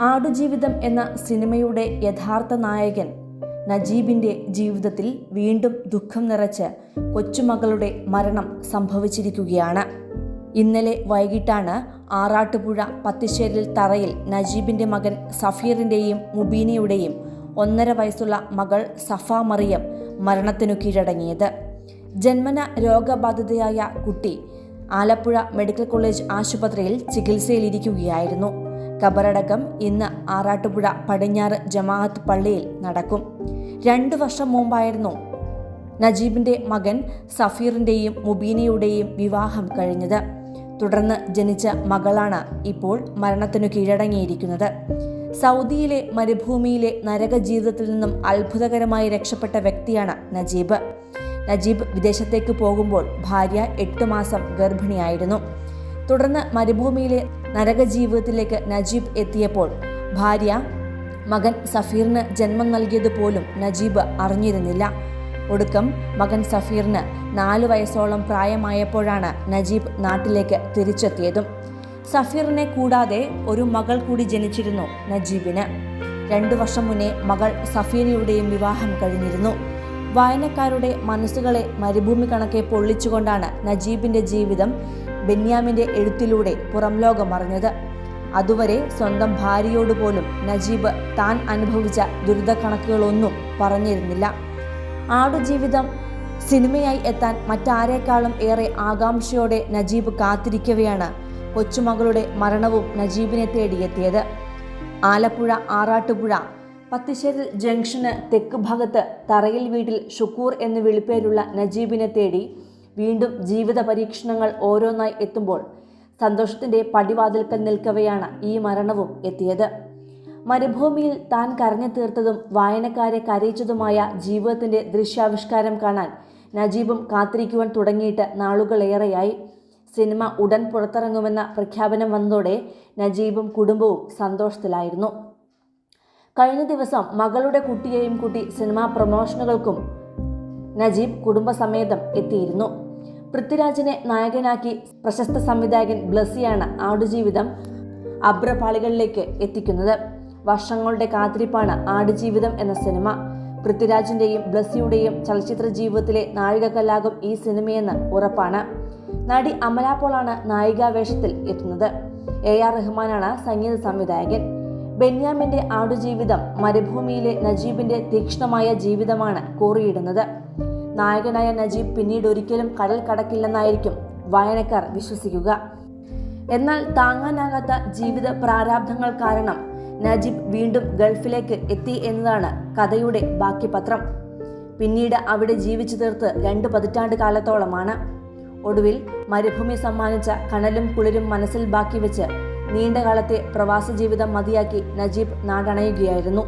ആടുജീവിതം എന്ന സിനിമയുടെ യഥാർത്ഥ നായകൻ നജീബിന്റെ ജീവിതത്തിൽ വീണ്ടും ദുഃഖം നിറച്ച് കൊച്ചുമകളുടെ മരണം സംഭവിച്ചിരിക്കുകയാണ്. ഇന്നലെ വൈകിട്ടാണ് ആറാട്ടുപുഴ പത്തിശ്ശേരിൽ തറയിൽ നജീബിന്റെ മകൻ സഫീറിന്റെയും മുബീനയുടെയും ഒന്നര വയസ്സുള്ള മകൾ സഫ മറിയം മരണത്തിനു കീഴടങ്ങിയത്. ജന്മന രോഗബാധിതയായ കുട്ടി ആലപ്പുഴ മെഡിക്കൽ കോളേജ് ആശുപത്രിയിൽ ചികിത്സയിലിരിക്കുകയായിരുന്നു. ഖബറടക്കം ഇന്ന് ആറാട്ടുപുഴ പടിഞ്ഞാറ് ജമാഅത്ത് പള്ളിയിൽ നടക്കും. രണ്ടു വർഷം മുമ്പായിരുന്നു നജീബിന്റെ മകൻ സഫീറിന്റെയും മുബീനയുടെയും വിവാഹം കഴിഞ്ഞത്. തുടർന്ന് ജനിച്ച മകളാണ് ഇപ്പോൾ മരണത്തിനു കീഴടങ്ങിയിരിക്കുന്നത്. സൗദിയിലെ മരുഭൂമിയിലെ നരക ജീവിതത്തിൽ നിന്നും അത്ഭുതകരമായി രക്ഷപ്പെട്ട വ്യക്തിയാണ് നജീബ്. നജീബ് വിദേശത്തേക്ക് പോകുമ്പോൾ ഭാര്യ എട്ട് മാസം ഗർഭിണിയായിരുന്നു. തുടർന്ന് മരുഭൂമിയിലെ നരക ജീവിതത്തിലേക്ക് നജീബ് എത്തിയപ്പോൾ ഭാര്യ മകൻ സഫീറിന് ജന്മം നൽകിയതുപോലും നജീബ് അറിഞ്ഞിരുന്നില്ല. ഒടുക്കം മകൻ സഫീറിന് നാലു വയസ്സോളം പ്രായമായപ്പോഴാണ് നജീബ് നാട്ടിലേക്ക് തിരിച്ചെത്തിയതും. സഫീറിനെ കൂടാതെ ഒരു മകൾ കൂടി ജനിച്ചിരുന്നു നജീബിന്. രണ്ടു വർഷം മുന്നേ മകൾ സഫീനയുടെയും വിവാഹം കഴിഞ്ഞിരുന്നു. വായനക്കാരുടെ മനസ്സുകളെ മരുഭൂമി കണക്കെ പൊള്ളിച്ചുകൊണ്ടാണ് നജീബിന്റെ ജീവിതം ബെന്യാമിന്റെ എഴുത്തിലൂടെ പുറം ലോകമറിഞ്ഞത് അതുവരെ സ്വന്തം ഭാര്യയോട് പോലും നജീബ് താൻ അനുഭവിച്ച ദുരിതക്കണക്കുകളൊന്നും പറഞ്ഞിരുന്നില്ല. ആടുജീവിതം സിനിമയായി എത്താൻ മറ്റാരേക്കാളും ഏറെ ആകാംക്ഷയോടെ നജീബ് കാത്തിരിക്കവെയാണ് കൊച്ചുമകളുടെ മരണവും നജീബിനെ തേടിയെത്തിയത്. ആലപ്പുഴ ആറാട്ടുപുഴ പത്തിശ്ശേരി ജംഗ്ഷന് തെക്ക് ഭാഗത്ത് തറയിൽ വീട്ടിൽ ഷുക്കൂർ എന്ന് വിളിപ്പേരുള്ള നജീബിനെ തേടി വീണ്ടും ജീവിത പരീക്ഷണങ്ങൾ ഓരോന്നായി എത്തുമ്പോൾ സന്തോഷത്തിന്റെ പടിവാതിൽക്കൽ നിൽക്കവെയാണ് ഈ മരണവും എത്തിയത്. മരുഭൂമിയിൽ താൻ കരഞ്ഞു തീർത്തതും വായനക്കാരെ കരയിച്ചതുമായ ജീവിതത്തിന്റെ ദൃശ്യാവിഷ്കാരം കാണാൻ നജീബും കാത്തിരിക്കുവാൻ തുടങ്ങിയിട്ട് നാളുകളേറെയായി. സിനിമ ഉടൻ പുറത്തിറങ്ങുമെന്ന പ്രഖ്യാപനം വന്നതോടെ നജീബും കുടുംബവും സന്തോഷത്തിലായിരുന്നു. കഴിഞ്ഞ ദിവസം മകളുടെ കുട്ടിയെയും കൂട്ടി സിനിമാ പ്രൊമോഷനുകൾക്കും നജീബ് കുടുംബസമേതം എത്തിയിരുന്നു. പൃഥ്വിരാജിനെ നായകനാക്കി പ്രശസ്ത സംവിധായകൻ ബ്ലസ്സിയാണ് ആടുജീവിതം അബ്രപാളികളിലേക്ക് എത്തിക്കുന്നത്. വർഷങ്ങളുടെ കാത്തിരിപ്പാണ് ആടുജീവിതം എന്ന സിനിമ. പൃഥ്വിരാജിന്റെയും ബ്ലസ്സിയുടെയും ചലച്ചിത്ര ജീവിതത്തിലെ നാഴികക്കല്ലാകും ഈ സിനിമയെന്ന് ഉറപ്പാണ്. നടി അമല നായികാവേഷത്തിൽ എത്തുന്നത്. എ ആർ റഹ്മാനാണ് സംഗീത സംവിധായകൻ. ബെന്യാമിന്റെ ആടുജീവിതം മരുഭൂമിയിലെ നജീബിന്റെ തീക്ഷ്ണമായ ജീവിതമാണ് കോറിയിടുന്നത്. നായകനായ നജീബ് പിന്നീട് ഒരിക്കലും കടൽ കടക്കില്ലെന്നായിരിക്കും വായനക്കാർ വിശ്വസിക്കുക. എന്നാൽ താങ്ങാനാകാത്ത ജീവിത പ്രാരാബ്ധങ്ങൾ കാരണം നജീബ് വീണ്ടും ഗൾഫിലേക്ക് എത്തി എന്നതാണ് കഥയുടെ ബാക്കി പത്രം പിന്നീട് അവിടെ ജീവിച്ചു തീർത്ത് രണ്ട് പതിറ്റാണ്ട് കാലത്തോളമാണ്. ഒടുവിൽ മരുഭൂമി സമ്മാനിച്ച കണലും കുളിരും മനസ്സിൽ ബാക്കി വെച്ച് നീണ്ടകാലത്തെ പ്രവാസ ജീവിതം മതിയാക്കി നജീബ് നാടണയുകയായിരുന്നു.